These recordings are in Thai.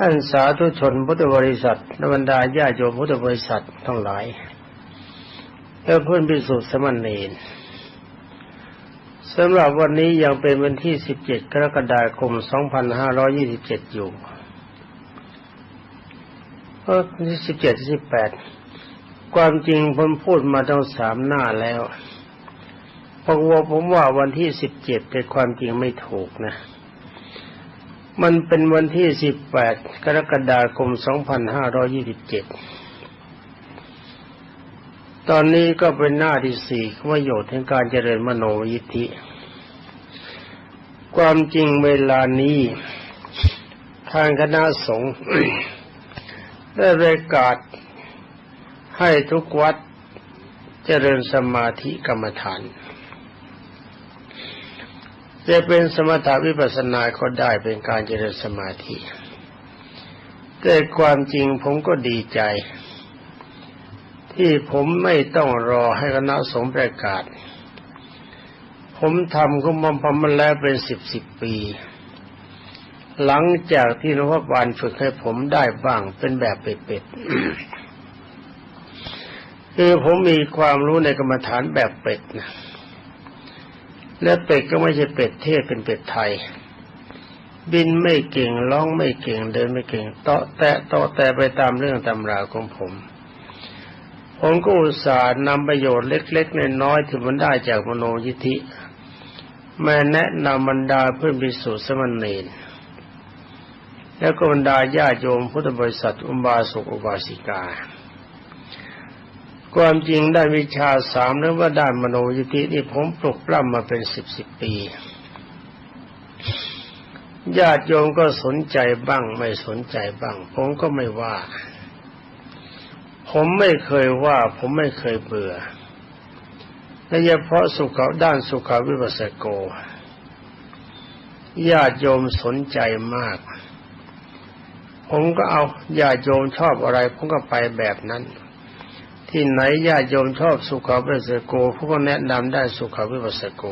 ท่านสาธุชนพุทธบริษัทและบรรดาญาโยมพุทธบริษัททั้งหลายและเพื่อนพิสุทธิ์สมณเณรสำหรับวันนี้ยังเป็นวันที่ 17 กรกฎาคม 2527 อยู่เออที่17 18 ความจริงผมพูดมาตั้งสามหน้าแล้วพราะว่าผมว่าวันที่ 17 แต่ความจริงไม่ถูกนะ มันเป็นวันที่18กรกฎาคม2527ตอนนี้ก็เป็นหน้าที่สี่ประโยชน์ในการเจริญมโนยิทธิ ความจริงเวลานี้ ทางคณะสงฆ์ได้ประกาศให้ทุกวัดเจริญสมาธิกรรมฐาน จะเป็นสมถาวิปัสนาก็ได้เป็นการเจริญสมาธิ แต่ความจริงผมก็ดีใจ ที่ผมไม่ต้องรอให้คณะสงฆ์ประกาศ ผมทำก็มัมพมันแล้วเป็นสิบสิบปี หลังจากที่หลวงพ่อบานฝึกให้ผมได้บ้างเป็นแบบเป็ดๆคือผมมีความรู้ในกรรมฐานแบบเป็ดนะ และเป็ดก็ไม่ใช่เป็ดเทศเป็นเป็ดไทย บินไม่เก่งร้องไม่เก่งเดินไม่เก่งเตาะแตะเตาะแต่ไปตามเรื่องตำราของผม ผมก็อุตส่าห์นำประโยชน์เล็กๆน้อยๆที่มันได้จากมโนยิธิมาแนะนำบรรดาเพื่อนพิสูจน์สมณเณรแล้วก็บรรดาญาโยมพุทธบริษัทอุบาสกอุบาสิกา ความจริงได้วิชาสามหรือว่าด้านมโนยิธินี่ผมปลุกปล้ำมาเป็นสิบสิบปีญาติโยมก็สนใจบ้าง ไม่สนใจบ้าง ผมก็ไม่ว่า ผมไม่เคยว่า ผมไม่เคยเบื่อโดยเฉพาะสุขด้านสุขวิปัสสโก ญาติโยมสนใจมาก ผมก็เอาญาติโยมชอบอะไร ผมก็ไปแบบนั้น ที่ไหนญาติโยมชอบสุขาวิปัสสโกพวกก็แนะนำได้สุขาวิปัสสโก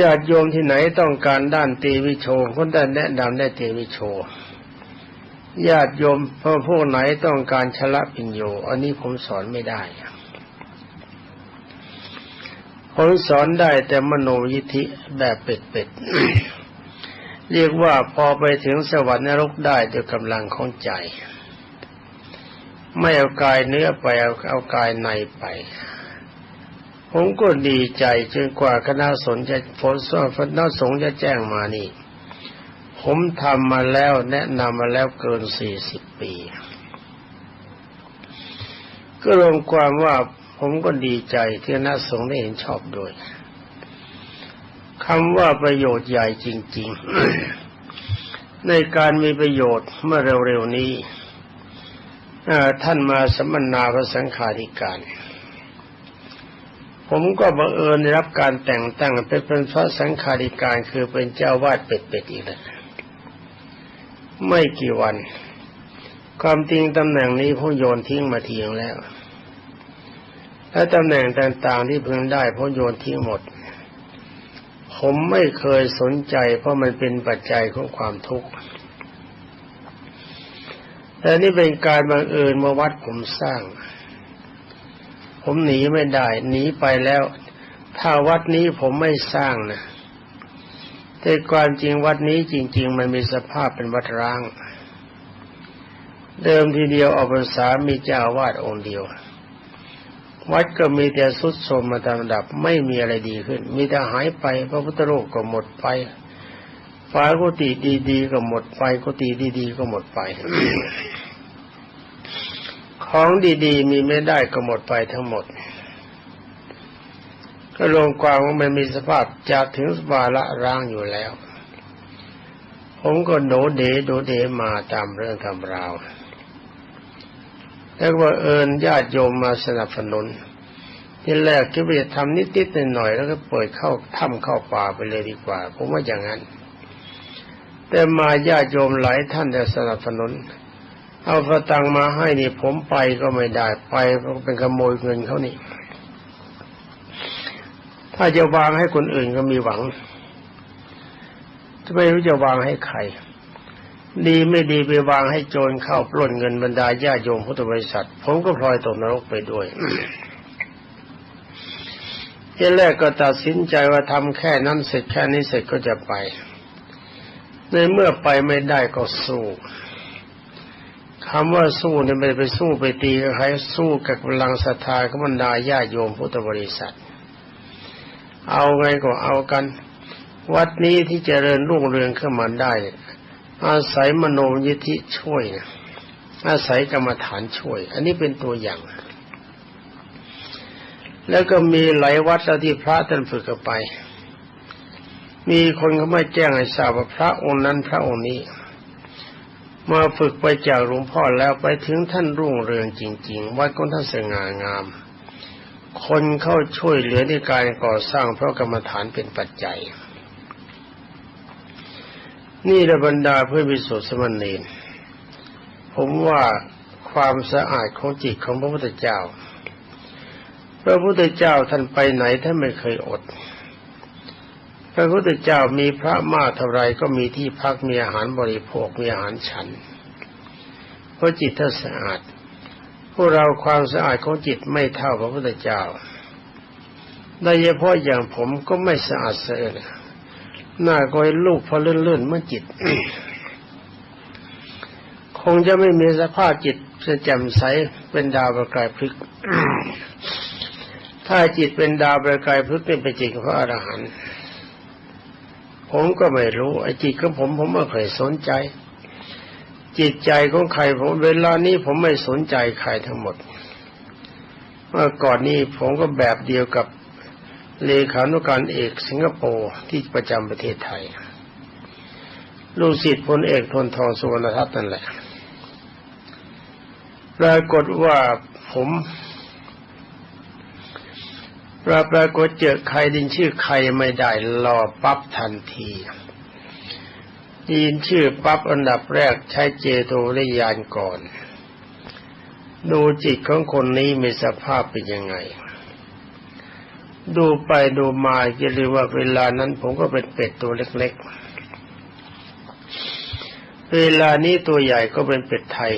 ญาติโยมที่ไหนต้องการด้านตีวิโชคนได้แนะนำได้ตีวิโชญาติโยมพอพวกไหนต้องการชละปิญโย อันนี้ผมสอนไม่ได้ผมสอนได้แต่มโนยิธิแบบเป็ดๆเรียกว่าพอไปถึงสวรรค์นรกได้ด้วยกำลังของใจ ไม่เอากายเนื้อไปเอาเอากายในไป ผมก็ดีใจจนกว่าคณะสงฆ์จะฝนส่คณะสงฆ์จะแจ้งมานี่ ผมทำมาแล้วแนะนำมาแล้วเกินสี่สิบปี ก็รวมความว่าผมก็ดีใจที่คณะสงฆ์ได้เห็นชอบด้วยคำว่าประโยชน์ใหญ่จริง ๆ ในการมีประโยชน์เมื่อเร็วๆนี้ ท่านมาสัมมนาพระสังฆาธิการ ผมก็บังเอิญได้รับการแต่งตั้งเป็นพระสังฆาธิการคือเป็นเจ้าวาดเป็ดๆอีกแล้วไม่กี่วัน ความจริงตำแหน่งนี้ผมโยนทิ้งมาทีงแล้วและตำแหน่งต่างๆที่เพิ่งได้ผมโยนทิ้งหมด ผมไม่เคยสนใจเพราะมันเป็นปัจจัยของความทุกข์ แต่นี่เป็นการบังเอิญมาวัดผมสร้าง ผมหนีไม่ได้หนีไปแล้ว ถ้าวัดนี้ผมไม่สร้างนะแต่ความจริงวัดนี้จริง ๆ มันมีสภาพเป็นวัดร้าง เดิมทีเดียวออกพรรษามีเจ้าวาดองค์เดียว วัดก็มีแต่สุดโทมมาตามระดับ ไม่มีอะไรดีขึ้น มีแต่หายไปพระพุทธรูปก็หมดไป ฝากุฏิดีๆก็หมดไปกุฏิดีๆก็หมดไป ของดีๆ มีไม่ได้ก็หมดไปทั้งหมด ก็ลงความว่ามันมีสภาพจากถึงสภาละร่างอยู่แล้ว ผมก็โดเดโดเดมาตามเรื่องทำราวแล้วว่าเอิญญาติโยมมาสนับสนุนที่แรกคิดว่าจะทำนิดๆหน่อยๆแล้วก็เปิดเข้าถ้ำเข้าป่าไปเลยดีกว่า ผมว่าอย่างนั้น แต่มาญาติโยมหลายท่านจะสนับสนุน เอาพระตังมาให้นี่ผมไปก็ไม่ได้ไปเพราะเป็นขโมยเงินเขานี่ ถ้าจะวางให้คนอื่นก็มีหวังจะไม่รู้จะวางให้ใครดีไม่ดีไปวางให้โจรเข้าปล้นเงินบรรดาญาโยมพุทธบริษัท ผมก็พลอยตกนรกไปด้วยที่แรกก็ตัดสินใจว่าทำแค่นั้นเสร็จแค่นี้เสร็จก็จะไป ในเมื่อไปไม่ได้ก็สู้คำว่าสู้เนี่ยไม่ไปสู้ไปตีใครสู้กับกำลังศรัทธาของบรรดาญาโยมพุทธบริษัท เอาไงก็เอากัน วัดนี้ที่จเจริญรุ่งเรืองขึ้นมาได้ อาศัยมโนยิธิช่วยนะอาศัยกรรมฐานช่วย อันนี้เป็นตัวอย่าง แล้วก็มีหลายวัดแล้วที่พระท่านฝึกไป มีคนเขาไม่แจ้งให้ทราบว่าพระองค์นั้นพระองค์นี้มาฝึกไปจากหลวงพ่อแล้วไปถึงท่านรุ่งเรืองจริง ๆ วัดของท่านสง่างาม คนเข้าช่วยเหลือในการก่อสร้างเพราะกรรมฐานเป็นปัจจัย นี่ระบรรดาเพื่อวิสุทธิสมณีนผมว่าความสะอาดของจิตของพระพุทธเจ้า พระพุทธเจ้าท่านไปไหนท่านไม่เคยอด พระพุทธเจ้ามีพระมากเท่าไรก็มีที่พักมีอาหารบริโภคมีอาหารฉันเพราะจิตท่าสะอาดพวกเราความสะอาดของจิตไม่เท่าพระพุทธเจ้าโดยเฉพาะอย่างผมก็ไม่สะอาดเสียหน้าก็ลูกพอเลื่อนๆเมื่อจิต คงจะไม่มีสภาพจิตจะแจ่มใสเป็นดาวประกายพลึก ถ้าจิตเป็นดาวประกายพลึกเป็นจิตของพระอรหันต์ ผมก็ไม่รู้ ไอ้จิตของผมผมไม่เคยสนใจ จิตใจของใครผมเวลานี้ผมไม่สนใจใครทั้งหมด เมื่อก่อนนี้ผมก็แบบเดียวกับเลขานุการเอกสิงคโปร์ที่ประจำประเทศไทย ลูกศิษย์พลเอกทนทองสุวรรณทัตน์นั่นแหละปรากฏว่าผม เราปรากฏเจอใครดินชื่อใครไม่ได้รอปั๊บทันทียินชื่อปั๊บอันดับแรกใช้เจโตวิญญาณก่อน ดูจิตของคนนี้มีสภาพเป็นยังไง ดูไปดูมาจะเรียกว่าเวลานั้นผมก็เป็นเป็ดตัวเล็กๆ เวลานี้ตัวใหญ่ก็เป็นเป็ดไทย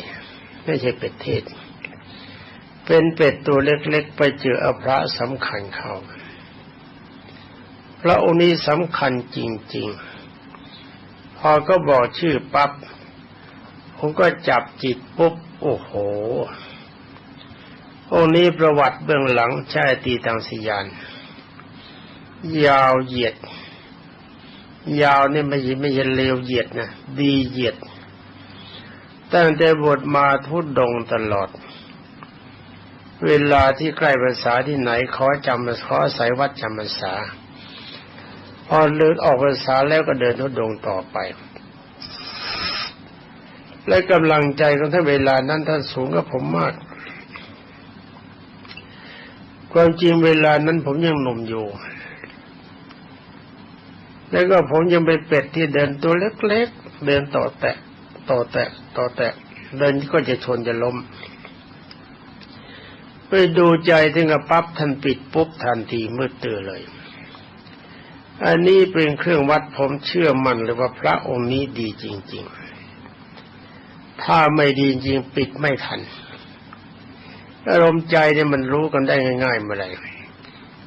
ไม่ใช่เป็ดเทศ เป็นเป็ดตัวเล็กๆ ไปเจออพระสำคัญเขาพระองค์นี้สำคัญจริง ๆ พอก็บอกชื่อปับ๊บผมก็จับจิตปุ๊บ โอ้โห องค์นี้ประวัติเบื้องหลังใช่ตีตังสยาน ยาวเหยียด ยาวนี่ไม่ใช่ไม่ใช่เลวเหยียดนะ ดีเหยียด ตั้งแต่บทมาทุดดงตลอด เวลาที่ใกล้ภาษาที่ไหนขอจำขอสายวัดจำภาษาพอเลิกออกภาษาแล้วก็เดินทุดงต่อไป และกำลังใจของท่านเวลานั้นท่านสูงกับผมมาก ความจริงเวลานั้นผมยังหนุ่มอยู่ แล้วก็ผมยังเป็นเป็ดที่เดินตัวเล็กๆ เดินต่อแตะ ต่อแตะ ต่อแตะ เดินก็จะชนจะล้ม ไปดูใจถึงกับปั๊บท่านปิดปุ๊บทันทีมืดตื่นเลย อันนี้เป็นเครื่องวัดผมเชื่อมั่นเลยว่าพระองค์นี้ดีจริง ๆ ถ้าไม่ดีจริงปิดไม่ทัน อารมณ์ใจเนี่ยมันรู้กันได้ง่ายๆเมื่อไร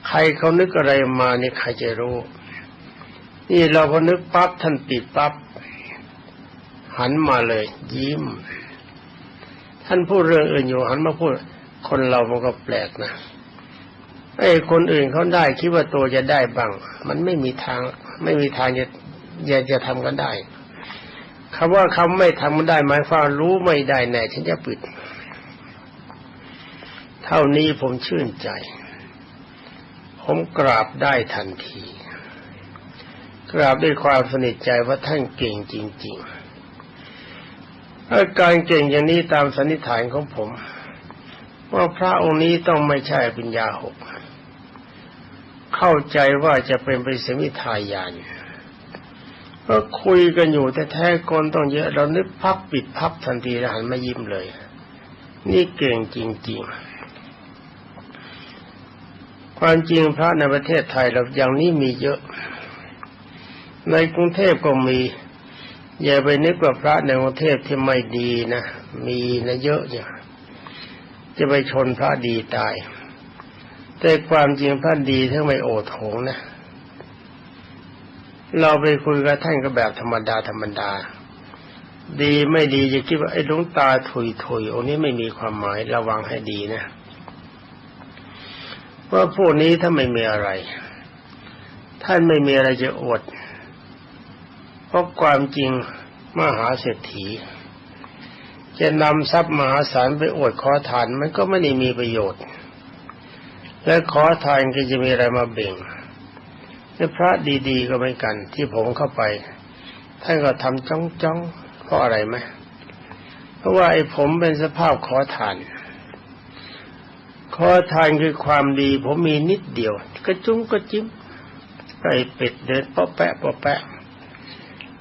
ใครเขานึกอะไรมาเนี่ยใครจะรู้ นี่เราพอนึกปั๊บท่านปิดปั๊บหันมาเลย ยิ้ม ท่านพูดเรื่องอื่นอยู่หันมาพูด คนเรามันก็แปลกนะไอ้คนอื่นเขาได้คิดว่าตัวจะได้บ้าง มันไม่มีทาง ไม่มีทางจะจะจะทำกันได้คำว่าเขาไม่ทำมันได้หมายความรู้ไม่ได้แน่ฉันจะปิด เท่านี้ผมชื่นใจ ผมกราบได้ทันที กราบด้วยความสนิทใจว่าท่านเก่งจริง ๆ อาการเก่งอย่างนี้ตามสันนิษฐานของผม ว่าพระองค์นี้ต้องไม่ใช่ปัญญาหก เข้าใจว่าจะเป็นไปสมิทายานก็คุยกันอยู่แต่แท้คนต้องเยอะ เรานึกพับปิดพับทันทีแล้วหันมายิ้มเลย นี่เก่งจริง ๆ ความจริงพระในประเทศไทยเราอย่างนี้มีเยอะ ในกรุงเทพก็มี อย่าไปนึกว่าพระในกรุงเทพที่ไม่ดีนะ มีนะเยอะเนี่ย จะไปชนพระดีตาย แต่ความจริงพระดีทั้งไม่โอดโถงนะ เราไปคุยกับท่านก็แบบธรรมดาธรรมดา ดีไม่ดีจะคิดว่าไอ้ดวงตาถุยถุยองนี้ไม่มีความหมายระวังให้ดีนะว่าพวกนี้ถ้าไม่มีอะไร ท่านไม่มีอะไรจะอด เพราะความจริงมหาเศรษฐี จะนำทรัพย์มหาศาลไปอวดขอทานมันก็ไม่ได้มีประโยชน์ และขอทานก็จะมีอะไรมาเบ่งและพระดีๆก็เหมือนกัน ที่ผมเข้าไปท่านก็ทำจ้องจ้องเพราะอะไรไหมเพราะว่าไอ้ผมเป็นสภาพขอทาน ขอทานคือความดี ผมมีนิดเดียวกระจุ้งกระจิ้มไก่เป็ดเดินเปาะแปะเปาะแปะ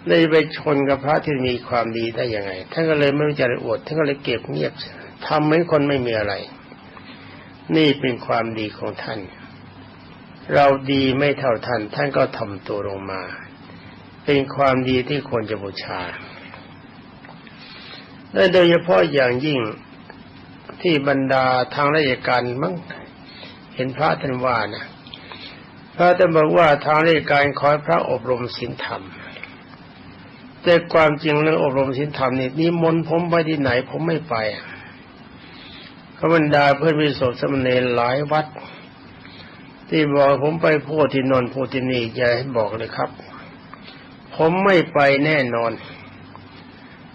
เลยไปชนกับพระที่มีความดีได้ยังไงท่านก็เลยไม่รู้จะอวดท่านก็เลยเก็บเงียบทำเหมือนคนไม่มีอะไร นี่เป็นความดีของท่าน เราดีไม่เท่าท่าน ท่านก็ทำตัวลงมา เป็นความดีที่ควรจะบูชาและโดยเฉพาะอย่างยิ่งที่บรรดาทางราชการมั้งเห็นพระท่านว่านะพระท่านบอกว่าทางราชการคอยพระอบรมศีลธรรม แต่ความจริงเรื่องอบรมศีลธรรมนี่นิมนต์ผมไปที่ไหนผมไม่ไปขบรรดาเพื่อนวิสุทธิสมณีหลายวัด ที่บอกผมไปพูดที่นนพูดที่นี่อย่าให้บอกเลยครับ ผมไม่ไปแน่นอน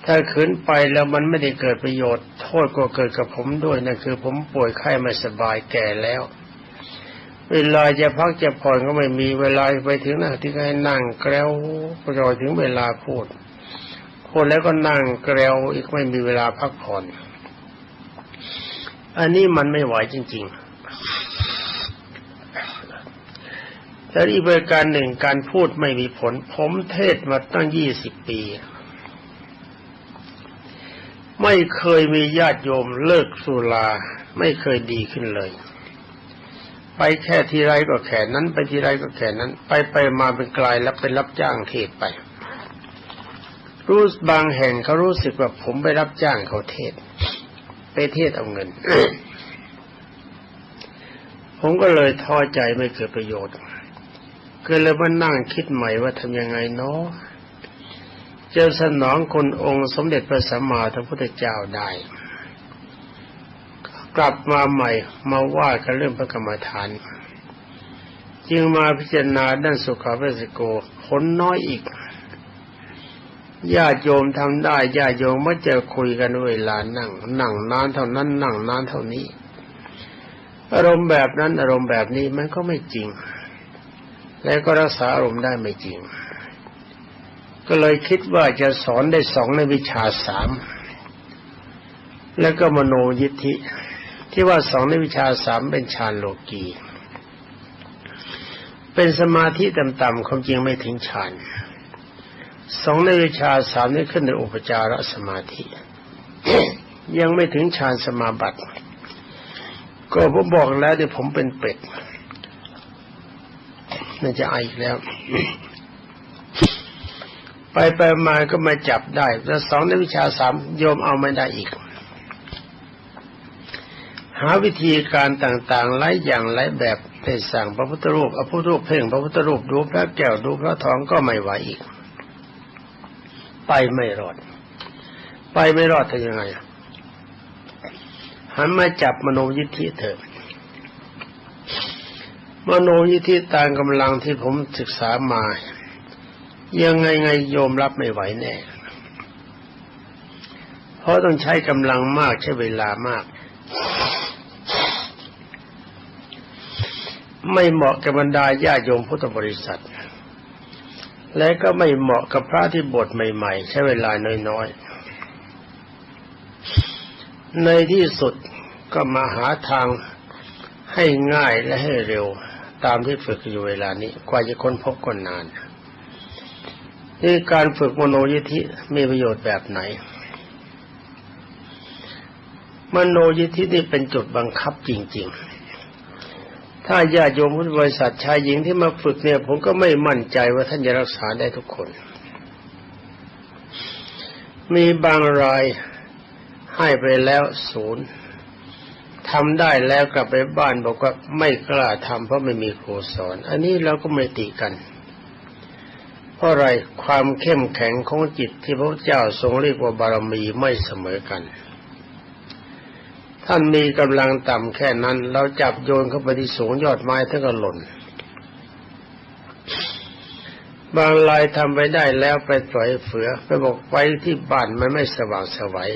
ถ้าขืนไปแล้วมันไม่ได้เกิดประโยชน์ โทษก็เกิดกับผมด้วยนั่นคือผมป่วยไข้ไม่สบายแก่แล้ว เวลาจะพักจะผ่อนก็ไม่มีเวลาไปถึงหน้าที่ให้นั่งแกล้วรอถึงเวลาพูดพูดแล้วก็นั่งแกล้วอีกไม่มีเวลาพักผ่อน อันนี้มันไม่ไหวจริง ๆ แล้วอีกประการหนึ่งการพูดไม่มีผล ผมเทศมาตั้งยี่สิบปี ไม่เคยมีญาติโยมเลิกสุราไม่เคยดีขึ้นเลย ไปแค่ทีไรก็แค่นั้น ไปทีไรก็แค่นั้น ไปไปมาเป็นกลายแล้วเป็นรับจ้างเทศไป รู้บางแห่งเขารู้สึกว่าผมไปรับจ้างเขาเทศ ไปเทศเอาเงิน ผมก็เลยท้อใจไม่เกิดประโยชน์ก็เลยมานั่งคิดใหม่ว่าทำยังไงเนาะจะสนองคนองค์สมเด็จพระสัมมาสัมพุทธเจ้าได้ กลับมาใหม่มาว่ากันเรื่องพระกรรมฐาน จึงมาพิจารณาด้านสุขาเวสโกผลน้อยอีกญาติโยมทำได้ญาติโยมไม่จะคุยกันเวลานั่งนั่งนานเท่านั้นนั่งนานเท่านี้ อารมณ์แบบนั้นอารมณ์แบบนี้มันก็ไม่จริง และก็รักษาอารมณ์ได้ไม่จริง ก็เลยคิดว่าจะสอนได้สองในวิชาสามแล้วก็มโนยิทธิ ที่ว่าสองในวิชาสามเป็นฌานโลกีเป็นสมาธิต่ำๆความจริงไม่ถึงฌานสองในวิชาสามนี้ขึ้นในอุปจารสมาธิ ยังไม่ถึงฌานสมาบัติ ก็ผมบอกแล้วเดี๋ยวผมเป็นเป็ดน่าจะไออีกแล้ว ไปไปมาก็มาจับได้ แล้วสองในวิชาสามโยมเอาไม่ได้อีก หาวิธีการต่างๆหลายอย่างหลายแบบได้สั่งพระพุทธรูปเอาพุทธรูปเพ่งพระพุทธรูปดูพระแก้วดูพระทองก็ไม่ไหวอีก ไปไม่รอด ไปไม่รอดทำยังไงหันมาจับมโนยิทธิเถอะมโนยิทธิตามกำลังที่ผมศึกษามา ยังไงไงโยมรับไม่ไหวแน่ เพราะต้องใช้กำลังมากใช้เวลามาก ไม่เหมาะกับบรรดาญาโยมพุทธบริษัท และก็ไม่เหมาะกับพระที่บทใหม่ ๆ ใช้เวลาน้อยๆ ในที่สุดก็มาหาทางให้ง่ายและให้เร็วตามที่ฝึกอยู่เวลานี้ กว่าจะค้นพบคนนานนี่การฝึกมโนยิธิมีประโยชน์แบบไหน มโนยิธินี่เป็นจุดบังคับจริง ๆ ถ้าญาติโยมพุทธบริษัทชายหญิงที่มาฝึกเนี่ย ผมก็ไม่มั่นใจว่าท่านจะรักษาได้ทุกคน มีบางรายให้ไปแล้วศูนย์ทำได้แล้วกลับไปบ้านบอกว่าไม่กล้าทำเพราะไม่มีครูสอน อันนี้เราก็ไม่ติกัน เพราะอะไรความเข้มแข็งของจิตที่พระเจ้าทรงเรียกว่าบารมีไม่เสมอกัน ท่านมีกำลังต่ำแค่นั้น เราจับโยนเข้าไปที่สูงยอดไม้ท่านก็หล่น บางรายทำไปได้แล้วไปปล่อยเฟือ ไปบอกไปที่บ้านมันไม่สว่างสวัย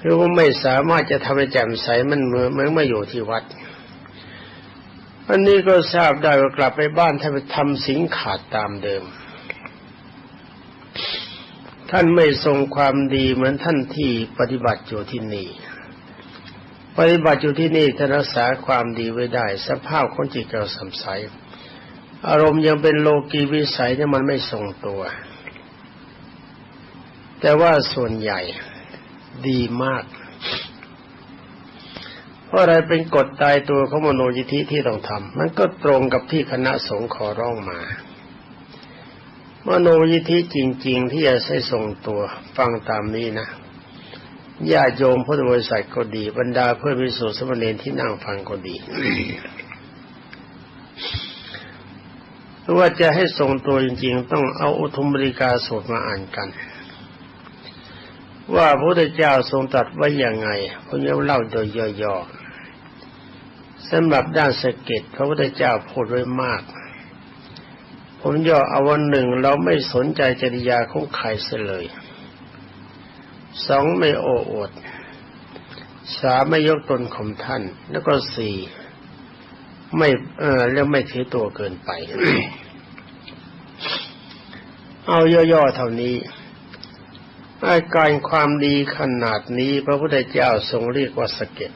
คือว่าไม่สามารถจะทำให้แจ่มใสมันเหมือนเมื่อมาอยู่ที่วัดอันนี้ก็ทราบได้ว่ากลับไปบ้านถ้านไปทำสิ่งขาดตามเดิม ท่านไม่ทรงความดีเหมือนท่านที่ปฏิบัติอยู่ที่นี่ ปฏิบัติอยู่ที่นี่ท่านรักษาความดีไว้ได้ สภาพของจิตเราสมใสอารมณ์ยังเป็นโลกีวิสัยเนี่ยมันไม่ทรงตัว แต่ว่าส่วนใหญ่ดีมาก เพราะอะไรเป็นกฎตายตัวของมโนยิธิที่ต้องทำมันก็ตรงกับที่คณะสงฆ์ขอร้องมามโนยิธิจริง ๆ ที่จะให้ทรงตัวฟังตามนี้นะ ญาติโยมพุทธบริษัทก็ดี บรรดาเพื่อนวิสุทธิสมณีที่นั่งฟังก็ดีว่าจะให้ทรงตัวจริง ๆ ต้องเอาอุทุมบริกาสูตรมาอ่านกัน ว่าพระพุทธเจ้าทรงตรัสไว้อย่างไงผมจะเล่าโดยย่อๆสำหรับด้านสเก็ตพระพุทธเจ้าพูดไว้มาก ผมย่อเอาวันหนึ่งเราไม่สนใจจริยาของใครเสียเลย สองไม่โอ้อวดสามไม่ยกตนข่มท่าน แล้วก็สี่ไม่เออแล้วไม่ถือตัวเกินไป เอาย่อๆเท่านี้อาการความดีขนาดนี้ พระพุทธเจ้าทรงเรียกว่าสเก็ต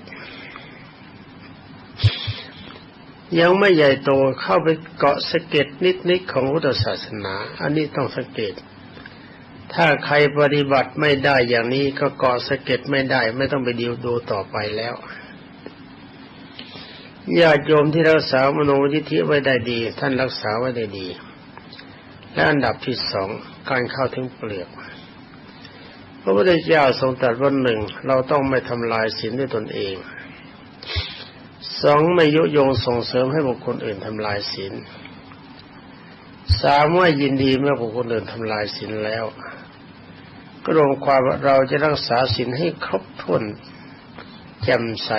ยังไม่ใหญ่โตเข้าไปเกาะสเก็ตนิดๆของพุทธศาสนา อันนี้ต้องสังเกต ถ้าใครปฏิบัติไม่ได้อย่างนี้ก็กาะสเก็ตไม่ได้ ไม่ต้องไปดีวดูต่อไปแล้วญาติโยมที่รักษามโนวิธิไว้ได้ดี ท่านรักษาไว้ได้ดี และอันดับที่สองการเข้าถึงเปลือกพระพุทธเจ้าทรงตรัสว่าหนึ่งเราต้องไม่ทำลายศีลด้วยตนเองสองไม่ยุยงส่งเสริมให้บุคคลอื่นทำลายศีลสามว่ายินดีเมื่อบุคคลอื่นทำลายศีลแล้ว ก็รวมความว่าเราจะรักษาศีลให้ครบถ้วนแจ่มใส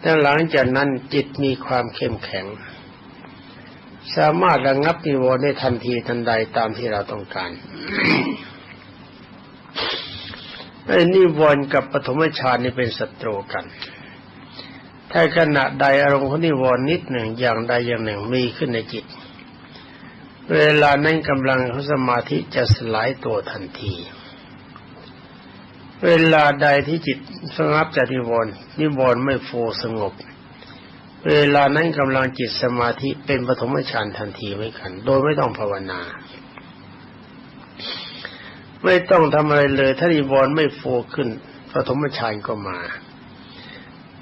แต่หลังจากนั้นจิตมีความเข้มแข็ง สามารถระงับนิวรณ์ได้ทันทีทันใดตามที่เราต้องการไอ้นิวรณ์กับปฐมฌานนี่เป็นศัตรูกัน ถ้าขณะใดอารมณ์ของนิวรณ์นิดหนึ่งอย่างใดอย่างหนึ่งมีขึ้นในจิต เวลานั้นกำลังของสมาธิจะสลายตัวทันที เวลาใดที่จิตสงบจากนิวรณ์นิวรณ์ไม่ฟูสงบ เวลานั้นกำลังจิตสมาธิเป็นปฐมฌานทันทีไม่กัน โดยไม่ต้องภาวนา ไม่ต้องทำอะไรเลย ถ้านิวรณ์ไม่ฟูขึ้นปฐมฌานก็มา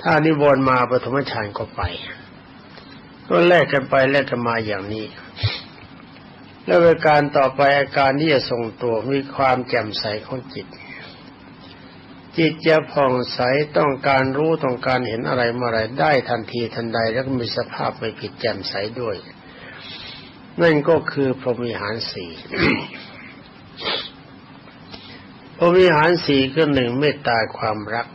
ถ้านิวรณ์มาปฐมฌานก็ไป ก็แลกกันไปแลกกันมาอย่างนี้ แล้วอาการต่อไปอาการที่จะทรงตัวมีความแจ่มใสของจิต จิตจะผ่องใสต้องการรู้ต้องการเห็นอะไรเมื่อไรได้ทันทีทันใดแล้วมีสภาพไม่ผิดแจ่มใสด้วย นั่นก็คือพรหมิหารสี่พรวิหารสี่ก็หนึ่งเมตตาความรัก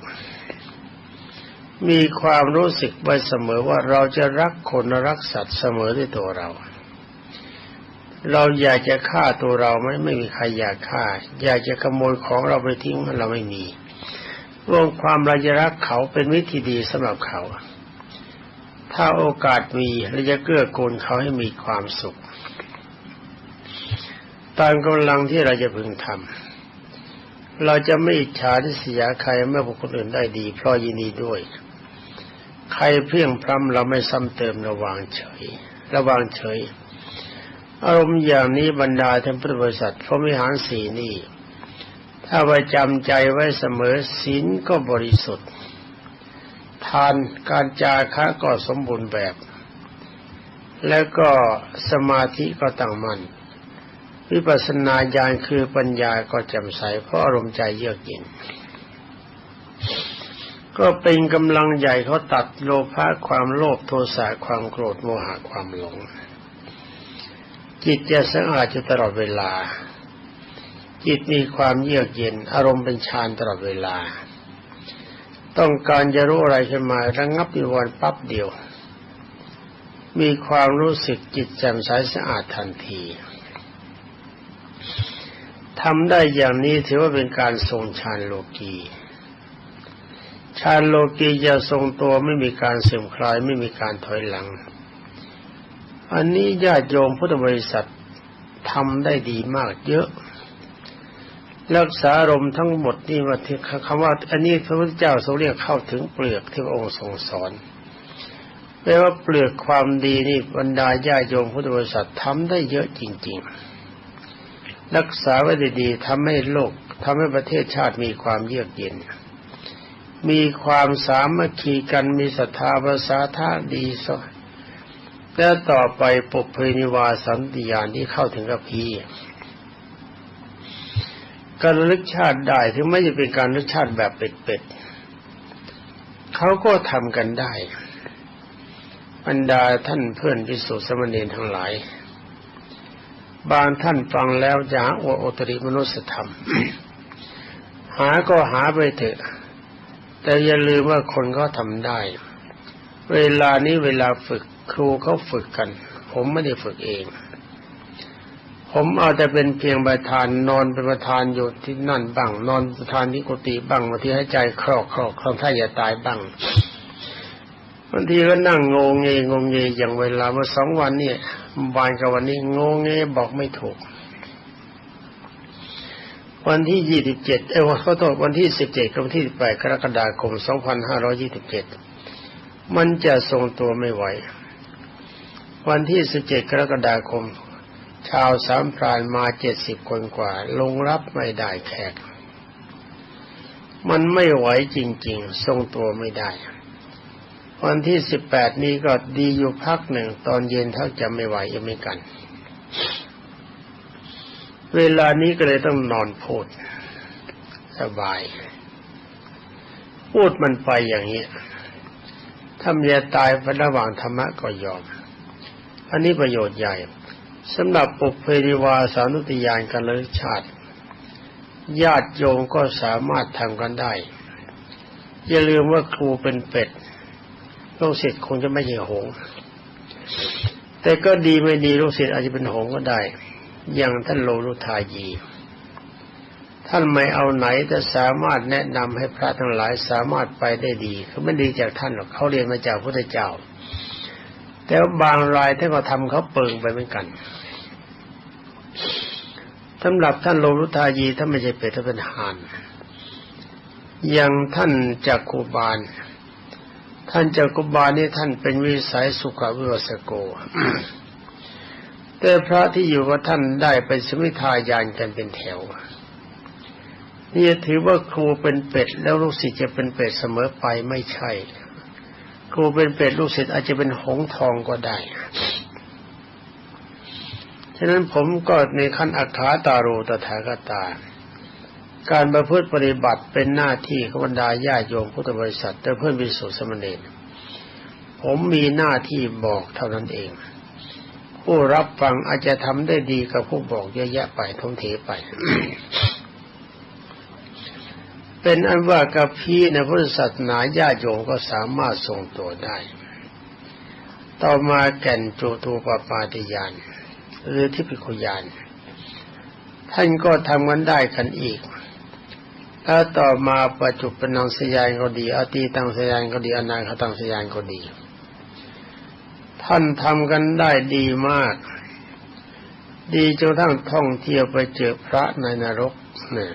มีความรู้สึกไว้เสมอว่าเราจะรักคนรักสัตว์เสมอด้วยตัวเรา เราอยากจะฆ่าตัวเราไหมไม่มีใครอยากฆ่า อยากจะขโมยของเราไปทิ้งเราไม่มีรวมความเราจะรักเขาเป็นวิธีดีสำหรับเขา ถ้าโอกาสมีเราจะเกื้อกูลเขาให้มีความสุข ตามกำลังที่เราจะพึงทำเราจะไม่อิจฉาทิษยใครเมื่อบุคคลอื่นได้ดี เพราะยินดีด้วย ใครเพียงพร้ำเราไม่ซ้ำเติมระวางเฉย ระวางเฉย อารมณ์อย่างนี้บรรดาท่านพุทธบริษัทพระมิหารสีนี่ ถ้าไว้จำใจไว้เสมอศีลก็บริสุทธิ์ ทานการจาคะก็สมบูรณ์แบบ แล้วก็สมาธิก็ตั้งมัน่นวิปัสสนาญาณคือปัญญาก็แจ่มใสเพราะอารมณ์ใจเยือกเย็น ก็เป็นกำลังใหญ่เขาตัดโลภะความโลภโทสะความโกรธโมหะความหลง จิตจะสะอาดอยู่ตลอดเวลา จิตมีความเยือกเย็น อารมณ์เป็นฌานตลอดเวลา ต้องการจะรู้อะไรขึ้นมาระงับนิวรณ์ปั๊บเดียว มีความรู้สึกจิตแจ่มใสสะอาดทันทีทำได้อย่างนี้ถือว่าเป็นการทรงฌานโลกีฌานโลกีจะทรงตัวไม่มีการเสื่อมคลายไม่มีการถอยหลัง อันนี้ญาติโยมพุทธบริษัททำได้ดีมากเยอะ รักษาอารมณ์ทั้งหมดนี่ว่าที่คำว่า อันนี้พระพุทธเจ้าทรงเรียกเข้าถึงเปลือกที่พระองค์ทรงสอนแปลว่าเปลือกความดีนี่บรรดาญาโยมพุทธบริษัททำได้เยอะจริง ๆ รักษาไว้ดีๆทำให้โลกทำให้ประเทศชาติมีความเยือกเย็น มีความสามัคคีกันมีศรัทธาภาษาท่าดีส แล้วต่อไปปุเพนิวาสันติยานที่เข้าถึงกับพีการลึกชาติได้ถึงไม่จะเป็นการลึกชาติแบบเป็ดๆเขาก็ทำกันได้บรรดาท่านเพื่อนพิสุสมณีทั้งหลาย บางท่านฟังแล้วจะหาอวโอตริมนุสธรรม หาก็หาไปเถอะ แต่อย่าลืมว่าคนก็ทำได้ เวลานี้เวลาฝึก ครูเขาฝึกกัน ผมไม่ได้ฝึกเอง ผมอาแต่เป็นเพียงประธานนอนเป็นประธานอยู่ที่นั่นบ้างนอนประธานที่กุฏิบ้างบางทีให้ใจคลอกคลอกคลองถ้าอย่าตายบ้างบางทีก็นั่งงงเงงงเงอย่างเวลาเมื่อสองวันเนี่ยบานกับวันนี้งงเงบอกไม่ถูก วันที่ยี่สิบเจ็ดเอ้ขอโทษวันที่สิบเจ็ดกับวันที่สิบแปดกรกฎาคมสองพันห้าร้อยี่สิบเจ็ดมันจะทรงตัวไม่ไหว วันที่สิบเจ็ดกรกฎาคม ชาวสามพรานมาเจ็ดสิบคนกว่า ลงรับไม่ได้แขก มันไม่ไหวจริง ๆ ทรงตัวไม่ได้ วันที่สิบแปดนี้ก็ดีอยู่พักหนึ่ง ตอนเย็นถ้าจะไม่ไหวยังไม่กัน เวลานี้ก็เลยต้องนอนพูด สบาย พูดมันไปอย่างนี้ถ้ามีตายระหว่างธรรมะก็ยอม อันนี้ประโยชน์ใหญ่สำหรับปุเพริวาสานุติยานกันเลยชาติ ญาติโยมก็สามารถทำกันได้ อย่าลืมว่าครูเป็นเป็ดลูกศิษย์คงจะไม่ใช่หง แต่ก็ดีไม่ดีลูกศิษย์อาจจะเป็นหงก็ได้ อย่างท่านโลรุทายีท่านไม่เอาไหนจะสามารถแนะนำให้พระทั้งหลายสามารถไปได้ดีเขาไม่ดีจากท่านหรอกเขาเรียนมาจากพระเจ้า แต่บางรายท่านก็ทำเขาเปิงไปเหมือนกันสำหรับท่านโลรุทายีท่านไม่ใช่เป็ดท่านเป็นหานอย่างท่านจักคูบาล ท่านจักุบาลนี่ท่านเป็นวิสัยสุขวิวสโก แต่พระที่อยู่กับท่านได้เป็นสมิทายานกันเป็นแถว นี่ถือว่าครูเป็นเป็ดแล้วลูกศิษย์จะเป็นเป็ดเสมอไปไม่ใช่ ครูเป็นเป็ดลูกศิษย์อาจจะเป็นหงทองก็ได้ฉะนั้นผมก็ในขั้นอัคาตาโรตถาคตา การประพฤติปฏิบัติเป็นหน้าที่ของบรรดาญาโยมพุทธบริษัทแต่เพื่อนวิสุทธิสมณีผมมีหน้าที่บอกเท่านั้นเอง ผู้รับฟังอาจจะทำได้ดีกับผู้บอกเยอะแยะไปทงเทไป เป็นอันว่ากับพี่ในพุทธศาสนาญาโยมก็สามารถทรงตัวได้ ต่อมาแก่นจูตูปปาติยานหรือที่พิคุยานท่านก็ทำกันได้กันอีก แล้วต่อมาปัจจุบันสยานก็ดี อตีตังสยานก็ดี อนาคตังสยานก็ดี ท่านทำกันได้ดีมาก ดีจนทั้งท่องเที่ยวไปเจอพระในนรกเนี่ย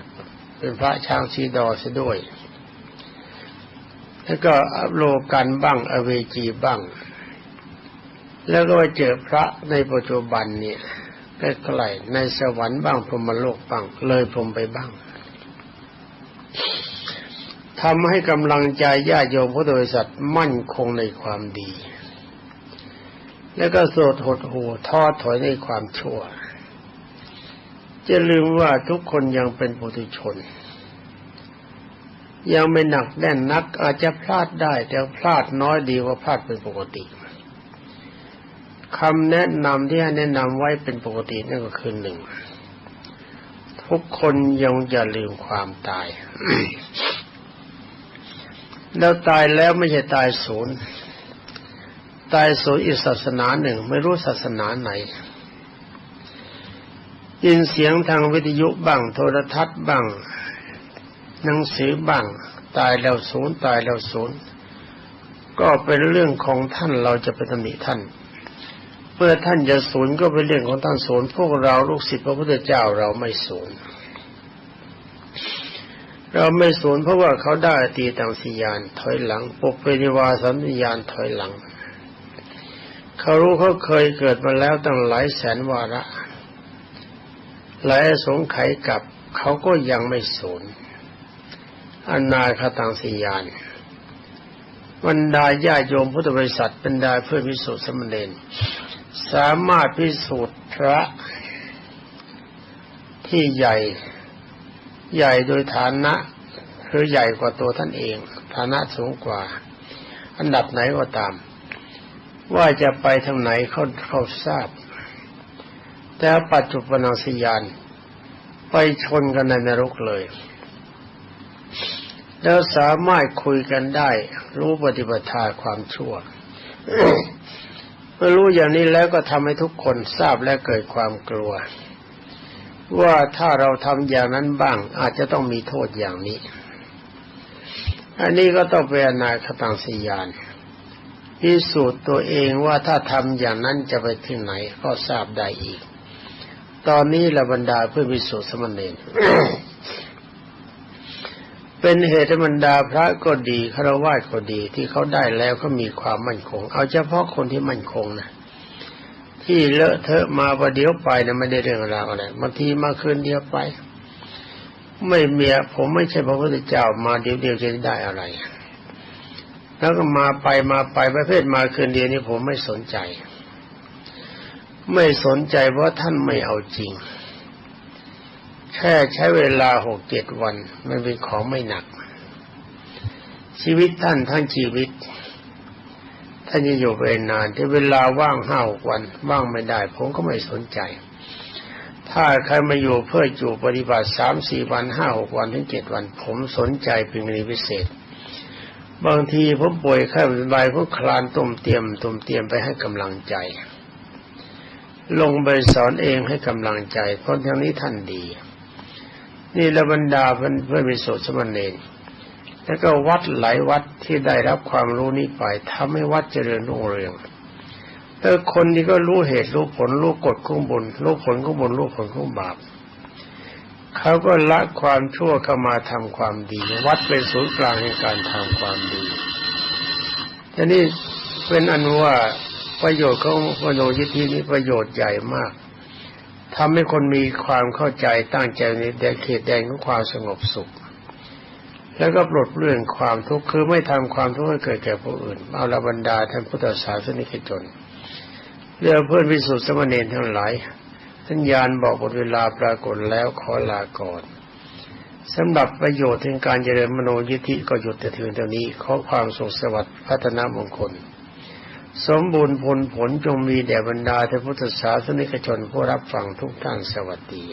เป็นพระช้างชีดอเสียด้วย แล้วก็อโลกันบ้าง อเวจีบ้าง แล้วก็ไปเจอพระในปัจจุบันเนี่ยใกล้ๆในสวรรค์บ้างพรหมโลกบ้าง เลยพรมไปบ้างทำให้กำลังใจญาติโยมพุทธบริษัทมั่นคงในความดี แล้วก็โสดหดหูท้อถอยในความชั่ว จะลืมว่าทุกคนยังเป็นปุถุชน ยังไม่หนักแน่นนัก อาจจะพลาดได้ แต่พลาดน้อยดีกว่าพลาดเป็นปกติคำแนะนำที่ให้แนะนำไว้เป็นปกตินั่นก็คือหนึ่งทุกคนยังอย่าลืมความตาย แล้วตายแล้วไม่ใช่ตายศูนย์ ตายศูนย์อีกศาสนาหนึ่ง ไม่รู้ศาสนาไหน ยินเสียงทางวิทยุบ้าง โทรทัศน์บ้าง หนังสือบ้าง ตายแล้วศูนย์ตายแล้วศูนย์ก็เป็นเรื่องของท่านเราจะไปตำหนิท่านเมื่อท่านจะศูนย์ก็เป็นเรื่องของท่านศูนย์พวกเราลูกศิษย์พระพุทธเจ้าเราไม่ศูนย์เราไม่ศูนย์เพราะว่าเขาได้ตีตังสียานถอยหลังปกเปนิวาสันญาณถอยหลัง เขารู้เขาเคยเกิดมาแล้วตั้งหลายแสนวาระ หลายสงไขกับเขาก็ยังไม่สูญอนาคตังสียานบรรดาญาโยมพุทธบริษัทบรรดาเพื่อพิสูจน์สมณเณรสามารถพิสูจน์พระที่ใหญ่ใหญ่โดยฐานะหรือใหญ่กว่าตัวท่านเอง ฐานะสูงกว่า อันดับไหนก็ตาม ว่าจะไปทางไหนเขาเขาทราบ แต่ปัจจุบันสยาน ไปชนกันในนรกเลย แล้วสามารถคุยกันได้ รู้ปฏิบัติความชั่วเมื่อรู้อย่างนี้แล้วก็ทำให้ทุกคนทราบและเกิดความกลัว ว่าถ้าเราทำอย่างนั้นบ้าง อาจจะต้องมีโทษอย่างนี้ อันนี้ก็ต้องเป็นนาคตังสยานพิสูจน์ตัวเองว่าถ้าทำอย่างนั้นจะไปที่ไหนก็ทราบได้อีก ตอนนี้ละบรรดาเพื่อพิสูจน์สมณเณรเป็นเหตุบรรดาพระก็ดีฆราวาสก็ดีที่เขาได้แล้วก็มีความมั่นคง เอาเฉพาะคนที่มั่นคงนะที่เลอะเทอะมาประเดี๋ยวไปนะไม่ได้เรื่องราวอะไรบางทีมาคืนเดียวไป ไม่เมียผมไม่ใช่พระพุทธเจ้ามาเดียวเดียวจะได้อะไร แล้วก็มาไปมาไปประเภทมาคืนเดียวนี้ผมไม่สนใจ ไม่สนใจเพราะท่านไม่เอาจริง แค่ใช้เวลาหกเจ็ดวันมันเป็นของไม่หนัก ชีวิตท่านทั้งชีวิต ท่านจะอยู่ไปนานที่เวลาว่างห้าหกวัน ว่างไม่ได้ ผมก็ไม่สนใจ ถ้าใครมาอยู่เพื่ออยู่ปฏิบัติสามสี่วันห้าหกวันถึงเจ็ดวัน ผมสนใจเป็นกรณีพิเศษ บางทีผมป่วยไข้เป็นใบพวกคลานตุ่มเตียมตุ่มเตียมไปให้กำลังใจ ลงไปสอนเองให้กำลังใจ เพราะทางนี้ท่านดี นี่ละบรรดาเพื่อนเพื่อนโสสมณเณรแล้วก็วัดหลายวัดที่ได้รับความรู้นี้ไปทำให้วัดเจริญรุ่งเรืองแ้วคนที่ก็รู้เหตุรู้ผลรู้กฎของบุญรู้ผลของบุญรู้ผลของบาปเขาก็ละความชั่วเข้ามาทำความดี วัดเป็นศูนย์กลางในการทำความดีทีนี้เป็นอันว่า ประโยชน์ของมโนยิทธินี้ประโยชน์ใหญ่มากทำให้คนมีความเข้าใจตั้งใจในแดนเขตแดนของความสงบสุข แล้วก็ปลดเรื่องความทุกข์คือไม่ทำความทุกข์ให้เกิดแก่ผู้อื่นเอาละบรรดาท่านพุทธศาสนิกชนเรื่องเพื่อนวิสุทธิสมณีทั้งหลายสัญญาณบอกหมดเวลาปรากฏแล้วขอลาก่อนสำหรับประโยชน์ในการเจริญมโนยิธิก็หยุดแต่เพียงเท่านี้ขอความสุขสวัสดิ์พัฒนามงคล สมบูรณ์ผลผลจงมีแด่บรรดาท่านพุทธศาสนิกชนผู้รับฟังทุกท่านสวัสดี